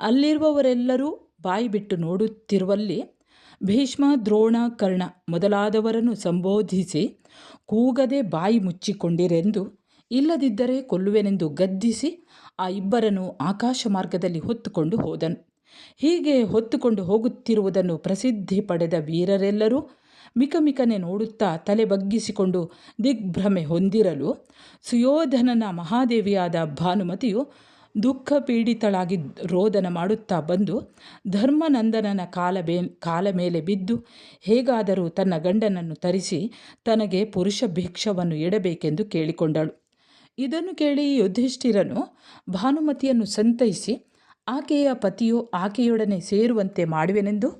ಅಲ್ಲಿರುವವರೆಲ್ಲರೂ ಬಾಯಿ ಬಿಟ್ಟು ನೋಡುತ್ತಿರುವಲ್ಲಿ ಭೀಷ್ಮ, ದ್ರೋಣ, ಕರ್ಣ ಮೊದಲಾದವರನ್ನು ಸಂಬೋಧಿಸಿ ಕೂಗದೆ ಬಾಯಿ ಮುಚ್ಚಿಕೊಂಡಿರೆಂದು ಇಲ್ಲದಿದ್ದರೆ ಕೊಲ್ಲುವೆನೆಂದು ಗದ್ದಿಸಿ ಆ ಇಬ್ಬರನ್ನು ಆಕಾಶ ಮಾರ್ಗದಲ್ಲಿ ಹೊತ್ತುಕೊಂಡು ಹೋದನು. ಹೀಗೆ ಹೊತ್ತುಕೊಂಡು ಹೋಗುತ್ತಿರುವುದನ್ನು ಪ್ರಸಿದ್ಧಿ ಪಡೆದ ವೀರರೆಲ್ಲರೂ ಮಿಕಮಿಕನೆ ನೋಡುತ್ತಾ ತಲೆ ಬಗ್ಗಿಸಿಕೊಂಡು ದಿಗ್ಭ್ರಮೆ ಹೊಂದಿರಲು ಸುಯೋಧನನ ಮಹಾದೇವಿಯಾದ ಭಾನುಮತಿಯು ದುಃಖ ಪೀಡಿತಳಾಗಿ ರೋದನ ಮಾಡುತ್ತಾ ಬಂದು ಧರ್ಮನಂದನನ ಕಾಲ ಬೇ, ಕಾಲ ಮೇಲೆ ಬಿದ್ದು ಹೇಗಾದರೂ ತನ್ನ ಗಂಡನನ್ನು ತರಿಸಿ ತನಗೆ ಪುರುಷ ಭಿಕ್ಷವನ್ನು ಇಡಬೇಕೆಂದು ಕೇಳಿಕೊಂಡಳು. ಇದನ್ನು ಕೇಳಿ ಯುಧಿಷ್ಠಿರನು ಭಾನುಮತಿಯನ್ನು ಸಂತೈಸಿ, ಆಕೆಯ ಪತಿಯು ಆಕೆಯೊಡನೆ ಸೇರುವಂತೆ ಮಾಡುವೆನೆಂದು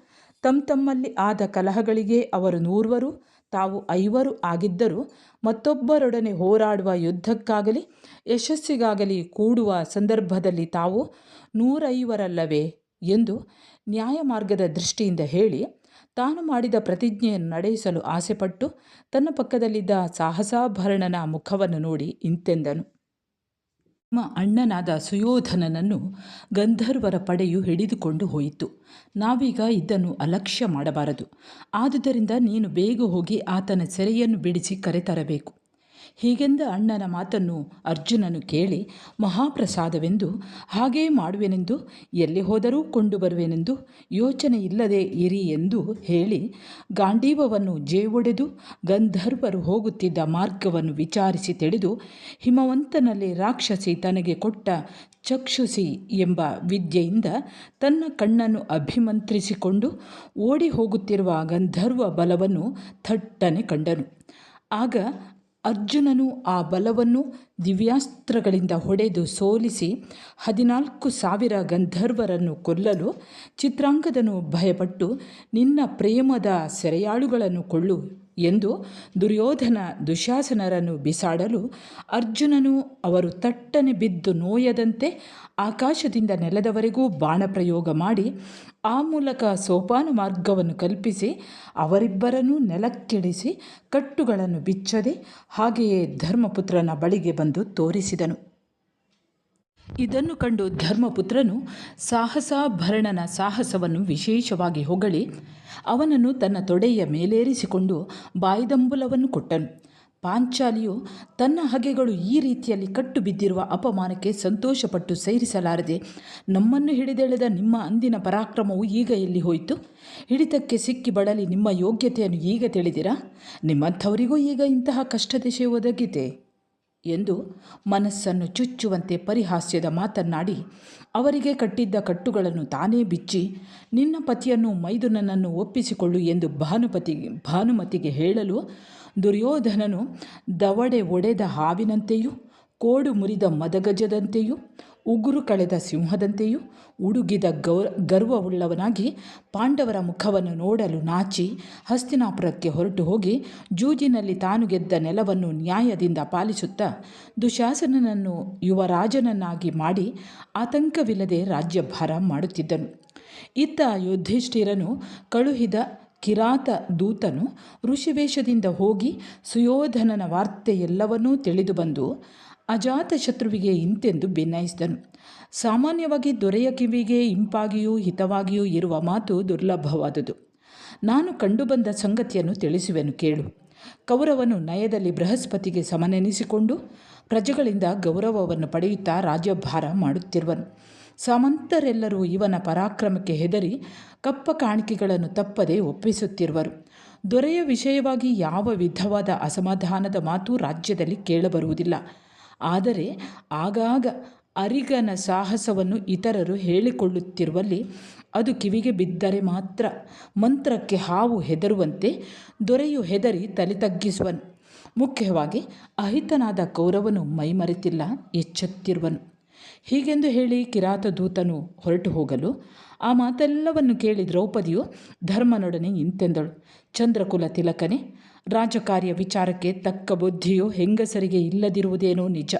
ತಮ್ಮ ತಮ್ಮಲ್ಲಿ ಆದ ಕಲಹಗಳಿಗೆ ಅವರು ನೂರ್ವರು ತಾವು ಐವರು ಆಗಿದ್ದರೂ ಮತ್ತೊಬ್ಬರೊಡನೆ ಹೋರಾಡುವ ಯುದ್ಧಕ್ಕಾಗಲಿ, ಯಶಸ್ಸಿಗಾಗಲಿ ಕೂಡುವ ಸಂದರ್ಭದಲ್ಲಿ ತಾವು ನೂರೈವರಲ್ಲವೇ ಎಂದು ನ್ಯಾಯಮಾರ್ಗದ ದೃಷ್ಟಿಯಿಂದ ಹೇಳಿ, ತಾನು ಮಾಡಿದ ಪ್ರತಿಜ್ಞೆಯನ್ನು ನಡೆಸಲು ಆಸೆಪಟ್ಟು ತನ್ನ ಪಕ್ಕದಲ್ಲಿದ್ದ ಸಾಹಸಾಭರಣನ ಮುಖವನ್ನು ನೋಡಿ ಇಂತೆಂದನು. ಅಣ್ಣನಾದ ಸುಯೋಧನನನ್ನು ಗಂಧರ್ವರ ಪಡೆಯು ಹಿಡಿದುಕೊಂಡು ಹೋಯಿತು. ನಾವೀಗ ಇದನ್ನು ಅಲಕ್ಷ್ಯ ಮಾಡಬಾರದು. ಆದುದರಿಂದ ನೀನು ಬೇಗ ಹೋಗಿ ಆತನ ಸೆರೆಯನ್ನು ಬಿಡಿಸಿ ಕರೆತರಬೇಕು. ಹೀಗೆಂದ ಅಣ್ಣನ ಮಾತನ್ನು ಅರ್ಜುನನು ಕೇಳಿ, ಮಹಾಪ್ರಸಾದವೆಂದು ಹಾಗೇ ಮಾಡುವೆನೆಂದು, ಎಲ್ಲಿ ಹೋದರೂ ಕೊಂಡು ಬರುವೆನೆಂದು ಯೋಚನೆ ಇಲ್ಲದೆ ಇರಿ ಎಂದು ಹೇಳಿ, ಗಾಂಡೀವವನ್ನು ಜೇವೊಡೆದು ಗಂಧರ್ವರು ಹೋಗುತ್ತಿದ್ದ ಮಾರ್ಗವನ್ನು ವಿಚಾರಿಸಿ ತಿಳಿದು, ಹಿಮವಂತನಲ್ಲಿ ರಾಕ್ಷಸಿ ತನಗೆ ಕೊಟ್ಟ ಚಕ್ಷುಸಿ ಎಂಬ ವಿದ್ಯೆಯಿಂದ ತನ್ನ ಕಣ್ಣನ್ನು ಅಭಿಮಂತ್ರಿಸಿಕೊಂಡು ಓಡಿ ಹೋಗುತ್ತಿರುವ ಗಂಧರ್ವ ಬಲವನ್ನು ಥಟ್ಟನೆ ಕಂಡನು. ಆಗ ಅರ್ಜುನನು ಆ ಬಲವನ್ನು ದಿವ್ಯಾಸ್ತ್ರಗಳಿಂದ ಹೊಡೆದು ಸೋಲಿಸಿ ಹದಿನಾಲ್ಕು ಸಾವಿರ ಗಂಧರ್ವರನ್ನು ಕೊಲ್ಲಲು ಚಿತ್ರಾಂಗದನು ಭಯಪಟ್ಟು, ನಿನ್ನ ಪ್ರೇಮದ ಸೆರೆಯಾಳುಗಳನ್ನು ಕೊಳ್ಳು ಎಂದು ದುರ್ಯೋಧನ ದುಶಾಸನರನ್ನು ಬಿಸಾಡಲು ಅರ್ಜುನನು ಅವರು ತಟ್ಟನೆ ಬಿದ್ದು ನೋಯದಂತೆ ಆಕಾಶದಿಂದ ನೆಲದವರೆಗೂ ಬಾಣಪ್ರಯೋಗ ಮಾಡಿ ಆ ಮೂಲಕ ಸೋಪಾನ ಮಾರ್ಗವನ್ನು ಕಲ್ಪಿಸಿ ಅವರಿಬ್ಬರನ್ನೂ ನೆಲಕ್ಕಿಳಿಸಿ ಕಟ್ಟುಗಳನ್ನು ಬಿಚ್ಚದೆ ಹಾಗೆಯೇ ಧರ್ಮಪುತ್ರನ ಬಳಿಗೆ ಬಂದು ತೋರಿಸಿದನು. ಇದನ್ನು ಕಂಡು ಧರ್ಮಪುತ್ರನು ಸಾಹಸಾಭರಣನ ಸಾಹಸವನ್ನು ವಿಶೇಷವಾಗಿ ಹೊಗಳಿ ಅವನನ್ನು ತನ್ನ ತೊಡೆಯ ಮೇಲೇರಿಸಿಕೊಂಡು ಬಾಯ್ದಂಬುಲವನ್ನು ಕೊಟ್ಟನು. ಪಾಂಚಾಲಿಯು ತನ್ನ ಹಗೆಗಳು ಈ ರೀತಿಯಲ್ಲಿ ಕಟ್ಟು ಬಿದ್ದಿರುವ ಅಪಮಾನಕ್ಕೆ ಸಂತೋಷಪಟ್ಟು ಸೈರಿಸಲಾರದೆ, ನಮ್ಮನ್ನು ಹಿಡಿದೆಳೆದ ನಿಮ್ಮ ಅಂದಿನ ಪರಾಕ್ರಮವು ಈಗ ಎಲ್ಲಿ ಹೋಯಿತು? ಹಿಡಿತಕ್ಕೆ ಸಿಕ್ಕಿ ಬಳಲಿ ನಿಮ್ಮ ಯೋಗ್ಯತೆಯನ್ನು ಈಗ ತಿಳಿದಿರಾ? ನಿಮ್ಮಂಥವರಿಗೂ ಈಗ ಇಂತಹ ಕಷ್ಟ ದಿಶೆ ಒದಗಿದೆ. ಎಂದು ಮನಸ್ಸನ್ನು ಚುಚ್ಚುವಂತೆ ಪರಿಹಾಸ್ಯದ ಮಾತನ್ನಾಡಿ, ಅವರಿಗೆ ಕಟ್ಟಿದ್ದ ಕಟ್ಟುಗಳನ್ನು ತಾನೇ ಬಿಚ್ಚಿ, ನಿನ್ನ ಪತಿಯನ್ನು ಮೈದುನನನ್ನು ಒಪ್ಪಿಸಿಕೊಳ್ಳು ಎಂದು ಭಾನುಪತಿ, ಭಾನುಮತಿಗೆ ಹೇಳಲು ದುರ್ಯೋಧನನು ದವಡೆ ಒಡೆದ ಹಾವಿನಂತೆಯೂ, ಕೋಡು ಮುರಿದ ಮದಗಜದಂತೆಯೂ ಉಗುರು ಕಳೆದ ಸಿಂಹದಂತೆಯೂ ಉಡುಗಿದ ಗೌರ, ಗರ್ವವುಳ್ಳವನಾಗಿ ಪಾಂಡವರ ಮುಖವನ್ನು ನೋಡಲು ನಾಚಿ ಹಸ್ತಿನಾಪುರಕ್ಕೆ ಹೊರಟು ಹೋಗಿ ಜೂಜಿನಲ್ಲಿ ತಾನು ಗೆದ್ದ ನೆಲವನ್ನು ನ್ಯಾಯದಿಂದ ಪಾಲಿಸುತ್ತಾ ದುಶಾಸನನನ್ನು ಯುವರಾಜನನ್ನಾಗಿ ಮಾಡಿ ಆತಂಕವಿಲ್ಲದೆ ರಾಜ್ಯಭಾರ ಮಾಡುತ್ತಿದ್ದನು. ಇತ್ತ ಯುಧಿಷ್ಠಿರನು ಕಳುಹಿದ ಕಿರಾತ ದೂತನು ಋಷಿವೇಷದಿಂದ ಹೋಗಿ ಸುಯೋಧನನ ವಾರ್ತೆ ಎಲ್ಲವನ್ನೂ ತಿಳಿದು ಬಂದು ಅಜಾತಶತ್ರುವಿಗೆ ಇಂತೆಂದು ಭಿನ್ನಯಿಸಿದನು ಸಾಮಾನ್ಯವಾಗಿ ದೊರೆಯ ಕಿವಿಗೆ ಇಂಪಾಗಿಯೂ ಹಿತವಾಗಿಯೂ ಇರುವ ಮಾತು ದುರ್ಲಭವಾದುದು. ನಾನು ಕಂಡುಬಂದ ಸಂಗತಿಯನ್ನು ತಿಳಿಸುವೆನು ಕೇಳು. ಕೌರವನು ನಯದಲ್ಲಿ ಬೃಹಸ್ಪತಿಗೆ ಸಮನೆನಿಸಿಕೊಂಡು ಪ್ರಜೆಗಳಿಂದ ಗೌರವವನ್ನು ಪಡೆಯುತ್ತಾ ರಾಜ್ಯಭಾರ ಮಾಡುತ್ತಿರುವನು. ಸಾಮಂತರೆಲ್ಲರೂ ಇವನ ಪರಾಕ್ರಮಕ್ಕೆ ಹೆದರಿ ಕಪ್ಪ ಕಾಣಿಕೆಗಳನ್ನು ತಪ್ಪದೆ ಒಪ್ಪಿಸುತ್ತಿರುವರು. ದೊರೆಯ ವಿಷಯವಾಗಿ ಯಾವ ವಿಧವಾದ ಅಸಮಾಧಾನದ ಮಾತು ರಾಜ್ಯದಲ್ಲಿ ಕೇಳಬರುವುದಿಲ್ಲ. ಆದರೆ ಆಗಾಗ ಅರಿಗನ ಸಾಹಸವನ್ನು ಇತರರು ಹೇಳಿಕೊಳ್ಳುತ್ತಿರುವಲ್ಲಿ ಅದು ಕಿವಿಗೆ ಬಿದ್ದರೆ ಮಾತ್ರ ಮಂತ್ರಕ್ಕೆ ಹಾವು ಹೆದರುವಂತೆ ದೊರೆಯು ಹೆದರಿ ತಲೆ ತಗ್ಗಿಸುವನು. ಮುಖ್ಯವಾಗಿ ಅಹಿತನಾದ ಕೌರವನು ಮೈಮರೆತಿಲ್ಲ, ಎಚ್ಚೆತ್ತಿರುವನು. ಹೀಗೆಂದು ಹೇಳಿ ಕಿರಾತ ದೂತನು ಹೊರಟು ಹೋಗಲು ಆ ಮಾತೆಲ್ಲವನ್ನು ಕೇಳಿ ದ್ರೌಪದಿಯು ಧರ್ಮನೊಡನೆ ಇಂತೆಂದಳು ಚಂದ್ರಕುಲ ತಿಲಕನೆ ರಾಜಕಾರ್ಯ ವಿಚಾರಕ್ಕೆ ತಕ್ಕ ಬುದ್ಧಿಯು ಹೆಂಗಸರಿಗೆ ಇಲ್ಲದಿರುವುದೇನೋ ನಿಜ.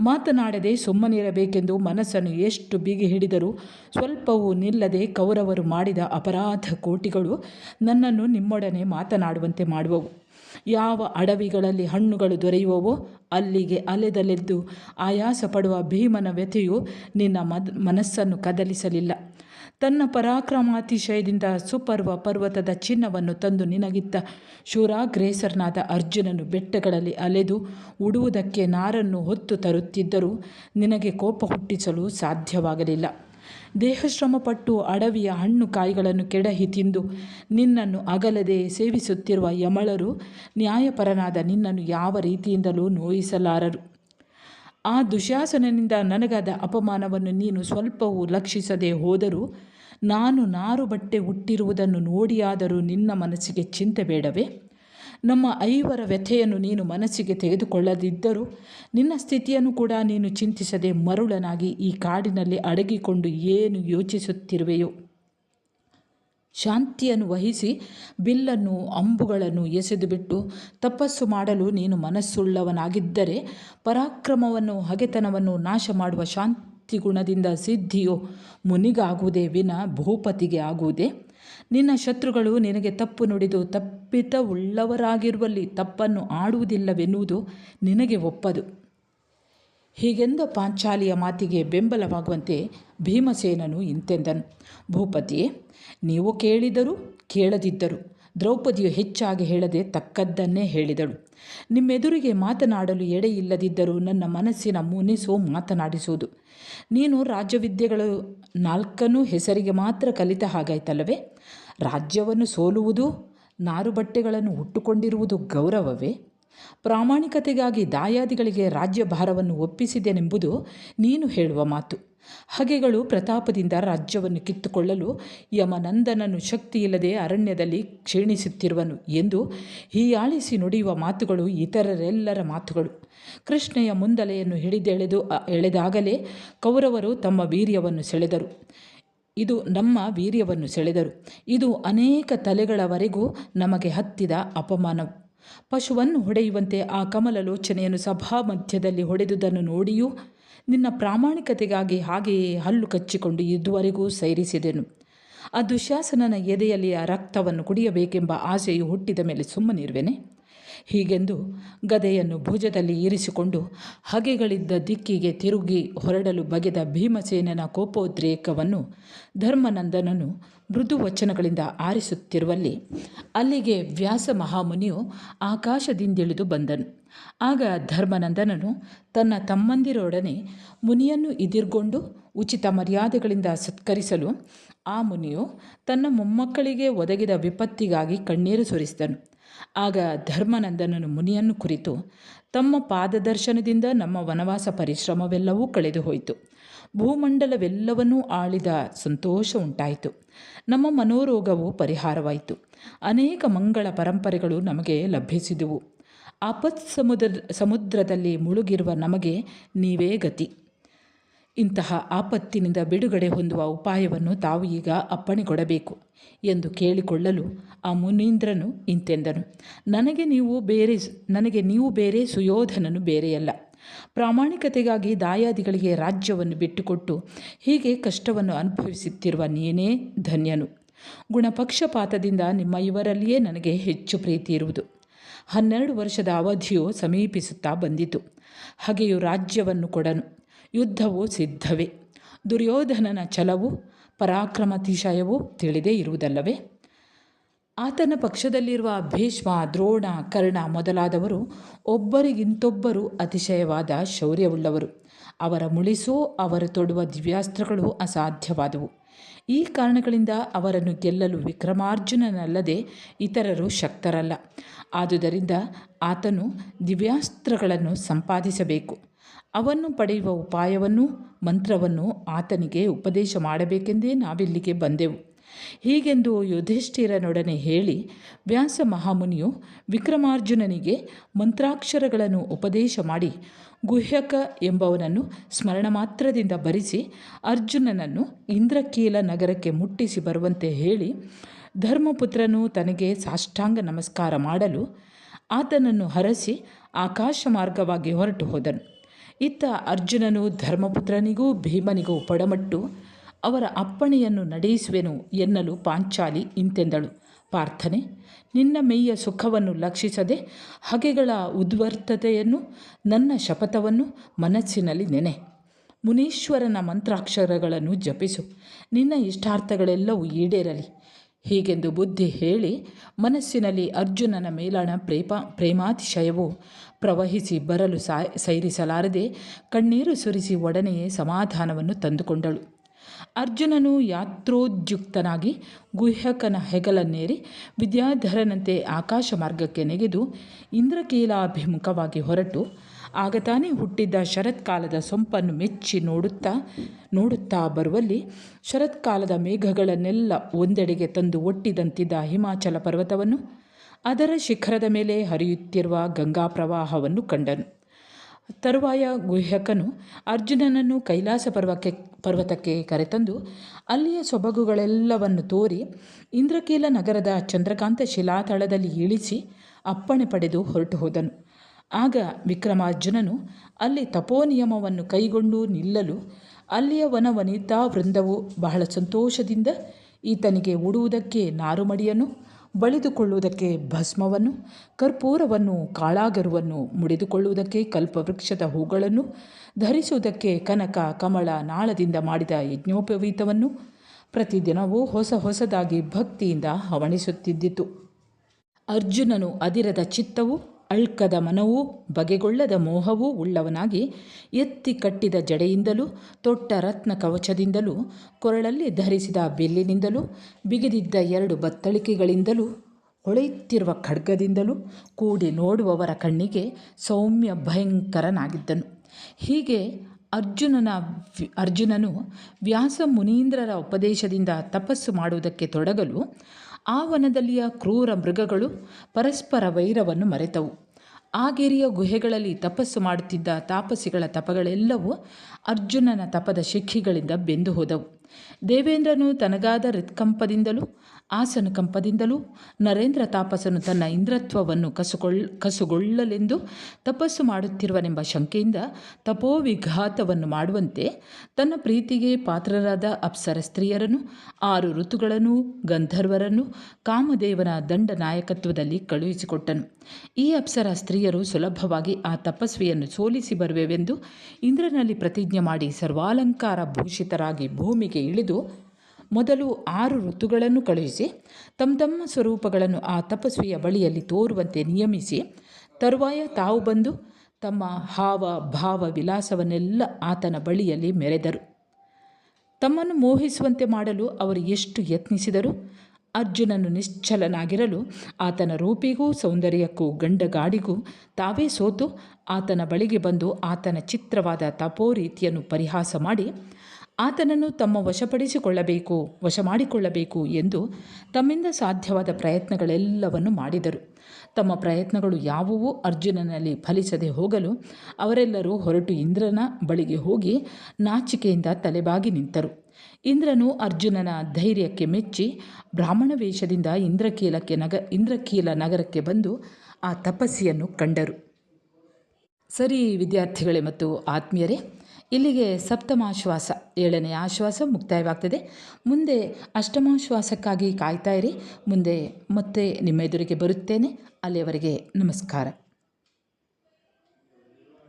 ಮಾತನಾಡದೆ ಸುಮ್ಮನಿರಬೇಕೆಂದು ಮನಸ್ಸನ್ನು ಎಷ್ಟು ಬಿಗಿ ಹಿಡಿದರೂ ಸ್ವಲ್ಪವೂ ನಿಲ್ಲದೆ ಕೌರವರು ಮಾಡಿದ ಅಪರಾಧ ಕೋಟಿಗಳು ನನ್ನನ್ನು ನಿಮ್ಮೊಡನೆ ಮಾತನಾಡುವಂತೆ ಮಾಡುವವು. ಯಾವ ಅಡವಿಗಳಲ್ಲಿ ಹಣ್ಣುಗಳು ದೊರೆಯುವವೋ ಅಲ್ಲಿಗೆ ಅಲೆದಲೆದ್ದು ಆಯಾಸ ಪಡುವ ಭೀಮನ ವ್ಯಥೆಯು ನಿನ್ನ ಮನಸ್ಸನ್ನು ಕದಲಿಸಲಿಲ್ಲ. ತನ್ನ ಪರಾಕ್ರಮಾತಿಶಯದಿಂದ ಸುಪರ್ವ ಪರ್ವತದ ಚಿನ್ನವನ್ನು ತಂದು ನಿನಗಿತ್ತ. ಶೂರಾಗ್ರೇಸರ್ನಾದ ಅರ್ಜುನನು ಬೆಟ್ಟಗಳಲ್ಲಿ ಅಲೆದು ಉಡುವುದಕ್ಕೆ ನಾರನ್ನು ಹೊತ್ತು ತರುತ್ತಿದ್ದರೂ ನಿನಗೆ ಕೋಪ ಹುಟ್ಟಿಸಲು ಸಾಧ್ಯವಾಗಲಿಲ್ಲ. ದೇಹಶ್ರಮಪಟ್ಟು ಅಡವಿಯ ಹಣ್ಣು ಕಾಯಿಗಳನ್ನು ಕೆಡಹಿ ತಿಂದು ನಿನ್ನನ್ನು ಅಗಲದೆ ಸೇವಿಸುತ್ತಿರುವ ಯಮಳರು ನ್ಯಾಯಪರನಾದ ನಿನ್ನನ್ನು ಯಾವ ರೀತಿಯಿಂದಲೂ ನೋಯಿಸಲಾರರು. ಆ ದುಶಾಸನನಿಂದ ನನಗಾದ ಅಪಮಾನವನ್ನು ನೀನು ಸ್ವಲ್ಪವೂ ಲಕ್ಷಿಸದೆ ಹೋದರೂ ನಾನು ನಾರು ಬಟ್ಟೆ ಹುಟ್ಟಿರುವುದನ್ನು ನೋಡಿಯಾದರೂ ನಿನ್ನ ಮನಸ್ಸಿಗೆ ಚಿಂತೆ ಬೇಡವೇ? ನಮ್ಮ ಐವರ ವ್ಯಥೆಯನ್ನು ನೀನು ಮನಸ್ಸಿಗೆ ತೆಗೆದುಕೊಳ್ಳದಿದ್ದರೂ ನಿನ್ನ ಸ್ಥಿತಿಯನ್ನು ಕೂಡ ನೀನು ಚಿಂತಿಸದೆ ಮರುಳನಾಗಿ ಈ ಕಾಡಿನಲ್ಲಿ ಅಡಗಿಕೊಂಡು ಏನು ಯೋಚಿಸುತ್ತಿರುವೆಯೋ? ಶಾಂತಿಯನ್ನು ವಹಿಸಿ ಬಿಲ್ಲನ್ನು, ಅಂಬುಗಳನ್ನು ಎಸೆದುಬಿಟ್ಟು ತಪಸ್ಸು ಮಾಡಲು ನೀನು ಮನಸ್ಸುಳ್ಳವನಾಗಿದ್ದರೆ ಪರಾಕ್ರಮವನ್ನು, ಹಗೆತನವನ್ನು ನಾಶ ಮಾಡುವ ಶಾಂತಿ ಗುಣದಿಂದ ಸಿದ್ಧಿಯು ಮುನಿಗಾಗುವುದೇ ವಿನ ಭೂಪತಿಗೆ ಆಗುವುದೇ. ನಿನ್ನ ಶತ್ರುಗಳು ನಿನಗೆ ತಪ್ಪು ನುಡಿದು ತಪ್ಪಿತವುಳ್ಳವರಾಗಿರುವಲ್ಲಿ ತಪ್ಪನ್ನು ಆಡುವುದಿಲ್ಲವೆನ್ನುವುದು ನಿನಗೆ ಒಪ್ಪದು. ಹೀಗೆಂದ ಪಾಂಚಾಲಿಯ ಮಾತಿಗೆ ಬೆಂಬಲವಾಗುವಂತೆ ಭೀಮಸೇನನು ಇಂತೆಂದನು. ಭೂಪತಿಯೇ ನೀವು ಕೇಳಿದರು ಕೇಳದಿದ್ದರು ದ್ರೌಪದಿಯು ಹೆಚ್ಚಾಗಿ ಹೇಳದೆ ತಕ್ಕದ್ದನ್ನೇ ಹೇಳಿದಳು. ನಿಮ್ಮೆದುರಿಗೆ ಮಾತನಾಡಲು ಎಡೆಯಿಲ್ಲದಿದ್ದರೂ ನನ್ನ ಮನಸ್ಸಿನ ಮುನಿಸು ಮಾತನಾಡಿಸುವುದು. ನೀನು ರಾಜ್ಯವಿದ್ಯೆಗಳು ನಾಲ್ಕನ್ನೂ ಹೆಸರಿಗೆ ಮಾತ್ರ ಕಲಿತ ಹಾಗಾಯ್ತಲ್ಲವೇ? ರಾಜ್ಯವನ್ನು ಸೋಲುವುದು ನಾರು ಬಟ್ಟೆಗಳನ್ನು ಹುಟ್ಟುಕೊಂಡಿರುವುದು ಗೌರವವೇ? ಪ್ರಾಮಾಣಿಕತೆಗಾಗಿ ದಾಯಾದಿಗಳಿಗೆ ರಾಜ್ಯಭಾರವನ್ನು ಒಪ್ಪಿಸಿದೆನೆಂಬುದು ನೀನು ಹೇಳುವ ಮಾತು. ಹಗೆಗಳು ಪ್ರತಾಪದಿಂದ ರಾಜ್ಯವನ್ನು ಕಿತ್ತುಕೊಳ್ಳಲು ಯಮನಂದನನು ಶಕ್ತಿಯಿಲ್ಲದೆ ಅರಣ್ಯದಲ್ಲಿ ಕ್ಷೀಣಿಸುತ್ತಿರುವನು ಎಂದು ಹೀಯಾಳಿಸಿ ನುಡಿಯುವ ಮಾತುಗಳು ಇತರರೆಲ್ಲರ ಮಾತುಗಳು. ಕೃಷ್ಣೆಯ ಮುಂದಲೆಯನ್ನು ಹಿಡಿದೆಳೆದು ಎಳೆದಾಗಲೇ ಕೌರವರು ತಮ್ಮ ವೀರ್ಯವನ್ನು ಸೆಳೆದರು. ಇದು ನಮ್ಮ ವೀರ್ಯವನ್ನು ಸೆಳೆದರು. ಇದು ಅನೇಕ ತಲೆಗಳವರೆಗೂ ನಮಗೆ ಹತ್ತಿದ ಅಪಮಾನವು. ಪಶುವನ್ನು ಹೊಡೆಯುವಂತೆ ಆ ಕಮಲಲೋಚನೆಯನ್ನು ಸಭಾ ಮಧ್ಯದಲ್ಲಿ ಹೊಡೆದುದನ್ನು ನೋಡಿಯೂ ನಿನ್ನ ಪ್ರಾಮಾಣಿಕತೆಗಾಗಿ ಹಾಗೆಯೇ ಹಲ್ಲು ಕಚ್ಚಿಕೊಂಡು ಇದುವರೆಗೂ ಸೈರಿಸಿದೆನು. ಆ ದುಶ್ಯಾಸನನ ಎದೆಯಲ್ಲಿಯ ರಕ್ತವನ್ನು ಕುಡಿಯಬೇಕೆಂಬ ಆಸೆಯು ಹುಟ್ಟಿದ ಮೇಲೆ ಸುಮ್ಮನಿರುವೆನೆ? ಹೀಗೆಂದು ಗದೆಯನ್ನು ಭುಜದಲ್ಲಿ ಇರಿಸಿಕೊಂಡು ಹಗೆಗಳಿದ್ದ ದಿಕ್ಕಿಗೆ ತಿರುಗಿ ಹೊರಡಲು ಬಗೆದ ಭೀಮಸೇನನ ಕೋಪೋದ್ರೇಕವನ್ನು ಧರ್ಮನಂದನನು ಮೃದು ವಚನಗಳಿಂದ ಆರಿಸುತ್ತಿರುವಲ್ಲಿ ಅಲ್ಲಿಗೆ ವ್ಯಾಸ ಮಹಾಮುನಿಯು ಆಕಾಶದಿಂದಿಳಿದು ಬಂದನು. ಆಗ ಧರ್ಮನಂದನನು ತನ್ನ ತಮ್ಮಂದಿರೊಡನೆ ಮುನಿಯನ್ನು ಎದುರುಗೊಂಡು ಉಚಿತ ಮರ್ಯಾದೆಗಳಿಂದ ಸತ್ಕರಿಸಲು ಆ ಮುನಿಯು ತನ್ನ ಮೊಮ್ಮಕ್ಕಳಿಗೆ ಒದಗಿದ ವಿಪತ್ತಿಗಾಗಿ ಕಣ್ಣೀರು ಸುರಿಸಿದನು. ಆಗ ಧರ್ಮನಂದನನು ಮುನಿಯನ್ನು ಕುರಿತು ತಮ್ಮ ಪಾದದರ್ಶನದಿಂದ ನಮ್ಮ ವನವಾಸ ಪರಿಶ್ರಮವೆಲ್ಲವೂ ಕಳೆದು ಹೋಯಿತು. ಭೂಮಂಡಲವೆಲ್ಲವನ್ನೂ ಆಳಿದ ಸಂತೋಷ ಉಂಟಾಯಿತು. ನಮ್ಮ ಮನೋರೋಗವು ಪರಿಹಾರವಾಯಿತು. ಅನೇಕ ಮಂಗಳ ಪರಂಪರೆಗಳು ನಮಗೆ ಲಭಿಸಿದುವು. ಆಪತ್ ಸಮುದ್ರ, ಸಮುದ್ರದಲ್ಲಿ ಮುಳುಗಿರುವ ನಮಗೆ ನೀವೇ ಗತಿ. ಇಂತಹ ಆಪತ್ತಿನಿಂದ ಬಿಡುಗಡೆ ಹೊಂದುವ ಉಪಾಯವನ್ನು ತಾವು ಈಗ ಅಪ್ಪಣೆಗೊಡಬೇಕು ಎಂದು ಕೇಳಿಕೊಳ್ಳಲು ಆ ಮುನೀಂದ್ರನು ಇಂತೆಂದನು, ನನಗೆ ನೀವು ಬೇರೆ ನನಗೆ ನೀವು ಬೇರೆ ಸುಯೋಧನನು ಬೇರೆಯಲ್ಲ. ಪ್ರಾಮಾಣಿಕತೆಗಾಗಿ ದಾಯಾದಿಗಳಿಗೆ ರಾಜ್ಯವನ್ನು ಬಿಟ್ಟುಕೊಟ್ಟು ಹೀಗೆ ಕಷ್ಟವನ್ನು ಅನುಭವಿಸುತ್ತಿರುವ ನೀನೇ ಧನ್ಯನು. ಗುಣಪಕ್ಷಪಾತದಿಂದ ನಿಮ್ಮ ಇವರಲ್ಲಿಯೇ ನನಗೆ ಹೆಚ್ಚು ಪ್ರೀತಿ ಇರುವುದು. ಹನ್ನೆರಡು ವರ್ಷದ ಅವಧಿಯು ಸಮೀಪಿಸುತ್ತಾ ಬಂದಿತು. ಹಾಗೆಯೂ ರಾಜ್ಯವನ್ನು ಕೊಡನು. ಯುದ್ಧವು ಸಿದ್ಧವೇ. ದುರ್ಯೋಧನನ ಛಲವು, ಪರಾಕ್ರಮತಿಶಯವು ತಿಳಿದೇ ಇರುವುದಲ್ಲವೇ? ಆತನ ಪಕ್ಷದಲ್ಲಿರುವ ಭೀಷ್ಮ, ದ್ರೋಣ, ಕರ್ಣ ಮೊದಲಾದವರು ಒಬ್ಬರಿಗಿಂತೊಬ್ಬರು ಅತಿಶಯವಾದ ಶೌರ್ಯವುಳ್ಳವರು. ಅವರ ಮುಳಿಸೋ, ಅವರು ತೊಡುವ ದಿವ್ಯಾಸ್ತ್ರಗಳು ಅಸಾಧ್ಯವಾದವು. ಈ ಕಾರಣಗಳಿಂದ ಅವರನ್ನು ಗೆಲ್ಲಲು ವಿಕ್ರಮಾರ್ಜುನನಲ್ಲದೆ ಇತರರು ಶಕ್ತರಲ್ಲ. ಆದುದರಿಂದ ಆತನು ದಿವ್ಯಾಸ್ತ್ರಗಳನ್ನು ಸಂಪಾದಿಸಬೇಕು. ಅವನ್ನು ಪಡೆಯುವ ಉಪಾಯವನ್ನು ಮಂತ್ರವನ್ನು ಆತನಿಗೆ ಉಪದೇಶ ಮಾಡಬೇಕೆಂದೇ ನಾವಿಲ್ಲಿಗೆ ಬಂದೆವು. ಹೀಗೆಂದು ಯುಧಿಷ್ಠಿರನೊಡನೆ ಹೇಳಿ ವ್ಯಾಸ ಮಹಾಮುನಿಯು ವಿಕ್ರಮಾರ್ಜುನನಿಗೆ ಮಂತ್ರಾಕ್ಷರಗಳನ್ನು ಉಪದೇಶ ಮಾಡಿ ಗುಹ್ಯಕ ಎಂಬವನನ್ನು ಸ್ಮರಣ ಮಾತ್ರದಿಂದ ಭರಿಸಿ ಅರ್ಜುನನನ್ನು ಇಂದ್ರಕೀಲ ನಗರಕ್ಕೆ ಮುಟ್ಟಿಸಿ ಬರುವಂತೆ ಹೇಳಿ ಧರ್ಮಪುತ್ರನು ತನಗೆ ಸಾಷ್ಟಾಂಗ ನಮಸ್ಕಾರ ಮಾಡಲು ಆತನನ್ನು ಹರಸಿ ಆಕಾಶ ಮಾರ್ಗವಾಗಿ ಹೊರಟು ಹೋದನು. ಇತ್ತ ಅರ್ಜುನನು ಧರ್ಮಪುತ್ರನಿಗೂ ಭೀಮನಿಗೂ ಪಡಮಟ್ಟು ಅವರ ಅಪ್ಪಣೆಯನ್ನು ನಡೆಯಿಸುವೆನು ಎನ್ನಲು ಪಾಂಚಾಲಿ ಇಂತೆಂದಳು. ಪ್ರಾರ್ಥನೆ ನಿನ್ನ ಮೇಯ ಸುಖವನ್ನು ಲಕ್ಷಿಸದೆ ಹಗೆಗಳ ಉದ್ವರ್ತತೆಯನ್ನು, ನನ್ನ ಶಪಥವನ್ನು ಮನಸ್ಸಿನಲ್ಲಿ ನೆನೆ. ಮುನೀಶ್ವರನ ಮಂತ್ರಾಕ್ಷರಗಳನ್ನು ಜಪಿಸು. ನಿನ್ನ ಇಷ್ಟಾರ್ಥಗಳೆಲ್ಲವೂ ಈಡೇರಲಿ. ಹೀಗೆಂದು ಬುದ್ಧಿ ಹೇಳಿ ಮನಸ್ಸಿನಲ್ಲಿ ಅರ್ಜುನನ ಮೇಲಣ ಪ್ರೇಮ ಪ್ರೇಮಾತಿಶಯವು ಪ್ರವಹಿಸಿ ಬರಲು ಸೈರಿಸಲಾರದೆ ಕಣ್ಣೀರು ಸುರಿಸಿ ಒಡನೆಯೇ ಸಮಾಧಾನವನ್ನು ತಂದುಕೊಂಡಳು. ಅರ್ಜುನನು ಯಾತ್ರೋದ್ಯುಕ್ತನಾಗಿ ಗುಹ್ಯಕನ ಹೆಗಲನ್ನೇರಿ ವಿದ್ಯಾಧರನಂತೆ ಆಕಾಶ ಮಾರ್ಗಕ್ಕೆ ನೆಗೆದು ಇಂದ್ರಕೀಲಾಭಿಮುಖವಾಗಿ ಹೊರಟು ಆಗ ತಾನೇ ಹುಟ್ಟಿದ್ದ ಶರತ್ಕಾಲದ ಸೊಂಪನ್ನು ಮೆಚ್ಚಿ ನೋಡುತ್ತಾ ನೋಡುತ್ತಾ ಬರುವಲ್ಲಿ ಶರತ್ಕಾಲದ ಮೇಘಗಳನ್ನೆಲ್ಲ ಒಂದೆಡೆಗೆ ತಂದು ಒಟ್ಟಿದಂತಿದ್ದ ಹಿಮಾಚಲ ಪರ್ವತವನ್ನು ಅದರ ಶಿಖರದ ಮೇಲೆ ಹರಿಯುತ್ತಿರುವ ಗಂಗಾ ಪ್ರವಾಹವನ್ನು ಕಂಡನು. ತರುವಾಯ ಗುಹ್ಯಕನು ಅರ್ಜುನನನ್ನು ಕೈಲಾಸ ಪರ್ವಕ್ಕೆ, ಪರ್ವತಕ್ಕೆ ಕರೆತಂದು ಅಲ್ಲಿಯ ಸೊಬಗುಗಳೆಲ್ಲವನ್ನು ತೋರಿ ಇಂದ್ರಕೀಲ ನಗರದ ಚಂದ್ರಕಾಂತ ಶಿಲಾತಳದಲ್ಲಿ ಇಳಿಸಿ ಅಪ್ಪಣೆ ಪಡೆದು ಹೊರಟು ಹೋದನು. ಆಗ ವಿಕ್ರಮಾರ್ಜುನನು ಅಲ್ಲಿ ತಪೋನಿಯಮವನ್ನು ಕೈಗೊಂಡು ನಿಲ್ಲಲು ಅಲ್ಲಿಯ ವನ ವನಿತಾ ವೃಂದವು ಬಹಳ ಸಂತೋಷದಿಂದ ಈತನಿಗೆ ಉಡುವುದಕ್ಕೆ ನಾರುಮಡಿಯನ್ನು ಬಳಿದುಕೊಳ್ಳುವುದಕ್ಕೆ ಭಸ್ಮವನ್ನು, ಕರ್ಪೂರವನ್ನು, ಕಾಳಾಗರುವನ್ನು ಮುಡಿದುಕೊಳ್ಳುವುದಕ್ಕೆ ಕಲ್ಪವೃಕ್ಷದ ಹೂಗಳನ್ನು, ಧರಿಸುವುದಕ್ಕೆ ಕನಕ, ಕಮಳ, ನಾಳದಿಂದ ಮಾಡಿದ ಯಜ್ಞೋಪವೀತವನ್ನು ಪ್ರತಿದಿನವೂ ಹೊಸ ಹೊಸದಾಗಿ ಭಕ್ತಿಯಿಂದ ಹವಣಿಸುತ್ತಿದ್ದಿತು. ಅರ್ಜುನನು ಅದಿರದ ಚಿತ್ತವು ಅಳ್ಕದ ಮನವೂ, ಬಗೆಗೊಳ್ಳದ ಮೋಹವೂ ಉಳ್ಳವನಾಗಿ ಎತ್ತಿ ಕಟ್ಟಿದ ಜಡೆಯಿಂದಲೂ, ತೊಟ್ಟ ರತ್ನ ಕವಚದಿಂದಲೂ, ಕೊರಳಲ್ಲಿ ಧರಿಸಿದ ಬೆಲ್ಲಿನಿಂದಲೂ, ಬಿಗಿದಿದ್ದ ಎರಡು ಬತ್ತಳಿಕೆಗಳಿಂದಲೂ, ಹೊಳೆಯುತ್ತಿರುವ ಖಡ್ಗದಿಂದಲೂ ಕೂಡಿ ನೋಡುವವರ ಕಣ್ಣಿಗೆ ಸೌಮ್ಯ ಭಯಂಕರನಾಗಿದ್ದನು. ಹೀಗೆ ಅರ್ಜುನನ ಅರ್ಜುನನು ವ್ಯಾಸ ಮುನೀಂದ್ರರ ಉಪದೇಶದಿಂದ ತಪಸ್ಸು ಮಾಡುವುದಕ್ಕೆ ತೊಡಗಲು ಆ ವನದಲ್ಲಿಯ ಕ್ರೂರ ಮೃಗಗಳು ಪರಸ್ಪರ ವೈರವನ್ನು ಮರೆತವು. ಆಗೇರಿಯ ಗುಹೆಗಳಲ್ಲಿ ತಪಸ್ಸು ಮಾಡುತ್ತಿದ್ದ ತಾಪಸಿಗಳ ತಪಗಳೆಲ್ಲವೂ ಅರ್ಜುನನ ತಪದ ಶಿಖಿಗಳಿಂದ ಬೆಂದು ಹೋದವು ದೇವೇಂದ್ರನು ತನಗಾದ ಹೃತ್ಕಂಪದಿಂದಲೂ ಆಸನ ಕಂಪದಿಂದಲೂ ನರೇಂದ್ರ ತಾಪಸನು ತನ್ನ ಇಂದ್ರತ್ವವನ್ನು ಕಸುಗೊಳ್, ಕಸುಗೊಳ್ಳಲೆಂದು ತಪಸ್ಸು ಮಾಡುತ್ತಿರುವನೆಂಬ ಶಂಕೆಯಿಂದ ತಪೋವಿಘಾತವನ್ನು ಮಾಡುವಂತೆ ತನ್ನ ಪ್ರೀತಿಗೆ ಪಾತ್ರರಾದ ಅಪ್ಸರ ಸ್ತ್ರೀಯರನ್ನು ಆರು ಋತುಗಳನ್ನು, ಗಂಧರ್ವರನ್ನು, ಕಾಮದೇವನ ದಂಡ ನಾಯಕತ್ವದಲ್ಲಿ ಕಳುಹಿಸಿಕೊಟ್ಟನು. ಈ ಅಪ್ಸರ ಸ್ತ್ರೀಯರು ಸುಲಭವಾಗಿ ಆ ತಪಸ್ವಿಯನ್ನು ಸೋಲಿಸಿ ಬರುವೆವೆಂದು ಇಂದ್ರನಲ್ಲಿ ಪ್ರತಿಜ್ಞೆ ಮಾಡಿ ಸರ್ವಾಲಂಕಾರ ಭೂಷಿತರಾಗಿ ಭೂಮಿಗೆ ಇಳಿದು ಮೊದಲು ಆರು ಋತುಗಳನ್ನು ಕಳುಹಿಸಿ, ತಮ್ಮ ತಮ್ಮ ಸ್ವರೂಪಗಳನ್ನು ಆ ತಪಸ್ವಿಯ ಬಳಿಯಲ್ಲಿ ತೋರುವಂತೆ ನಿಯಮಿಸಿ, ತರುವಾಯ ತಾವು ಬಂದು ತಮ್ಮ ಹಾವ, ಭಾವ, ವಿಲಾಸವನ್ನೆಲ್ಲ ಆತನ ಬಳಿಯಲ್ಲಿ ಮೆರೆದರು. ತಮ್ಮನ್ನು ಮೋಹಿಸುವಂತೆ ಮಾಡಲು ಅವರು ಎಷ್ಟು ಯತ್ನಿಸಿದರು ಅರ್ಜುನನು ನಿಶ್ಚಲನಾಗಿರಲು ಆತನ ರೂಪಿಗೂ ಸೌಂದರ್ಯಕ್ಕೂ ಗಂಡಗಾಡಿಗೂ ತಾವೇ ಸೋತು ಆತನ ಬಳಿಗೆ ಬಂದು ಆತನ ಚಿತ್ರವಾದ ತಪೋರೀತಿಯನ್ನು ಪರಿಹಾಸ ಮಾಡಿ ಆತನನ್ನು ತಮ್ಮ ವಶಪಡಿಸಿಕೊಳ್ಳಬೇಕು ವಶ ಮಾಡಿಕೊಳ್ಳಬೇಕು ಎಂದು ತಮ್ಮಿಂದ ಸಾಧ್ಯವಾದ ಪ್ರಯತ್ನಗಳೆಲ್ಲವನ್ನು ಮಾಡಿದರು. ತಮ್ಮ ಪ್ರಯತ್ನಗಳು ಯಾವುವೂ ಅರ್ಜುನನಲ್ಲಿ ಫಲಿಸದೆ ಹೋಗಲು ಅವರೆಲ್ಲರೂ ಹೊರಟು ಇಂದ್ರನ ಬಳಿಗೆ ಹೋಗಿ ನಾಚಿಕೆಯಿಂದ ತಲೆಬಾಗಿ ನಿಂತರು. ಇಂದ್ರನು ಅರ್ಜುನನ ಧೈರ್ಯಕ್ಕೆ ಮೆಚ್ಚಿ ಬ್ರಾಹ್ಮಣ ವೇಷದಿಂದ ಇಂದ್ರಕೀಲಕ್ಕೆ ನಗ, ಇಂದ್ರಕೀಲ ನಗರಕ್ಕೆ ಬಂದು ಆ ತಪಸ್ಸಿಯನ್ನು ಕಂಡರು. ಸರಿ ವಿದ್ಯಾರ್ಥಿಗಳೇ ಮತ್ತು ಆತ್ಮೀಯರೇ ಇಲ್ಲಿಗೆ ಸಪ್ತಮಾಶ್ವಾಸ, ಏಳನೇ ಆಶ್ವಾಸ ಮುಕ್ತಾಯವಾಗ್ತದೆ. ಮುಂದೆ ಅಷ್ಟಮಾಶ್ವಾಸಕ್ಕಾಗಿ ಕಾಯ್ತಾ ಇರಿ. ಮುಂದೆ ಮತ್ತೆ ನಿಮ್ಮ ಎದುರಿಗೆ ಬರುತ್ತೇನೆ. ಅಲ್ಲಿಯವರೆಗೆ ನಮಸ್ಕಾರ.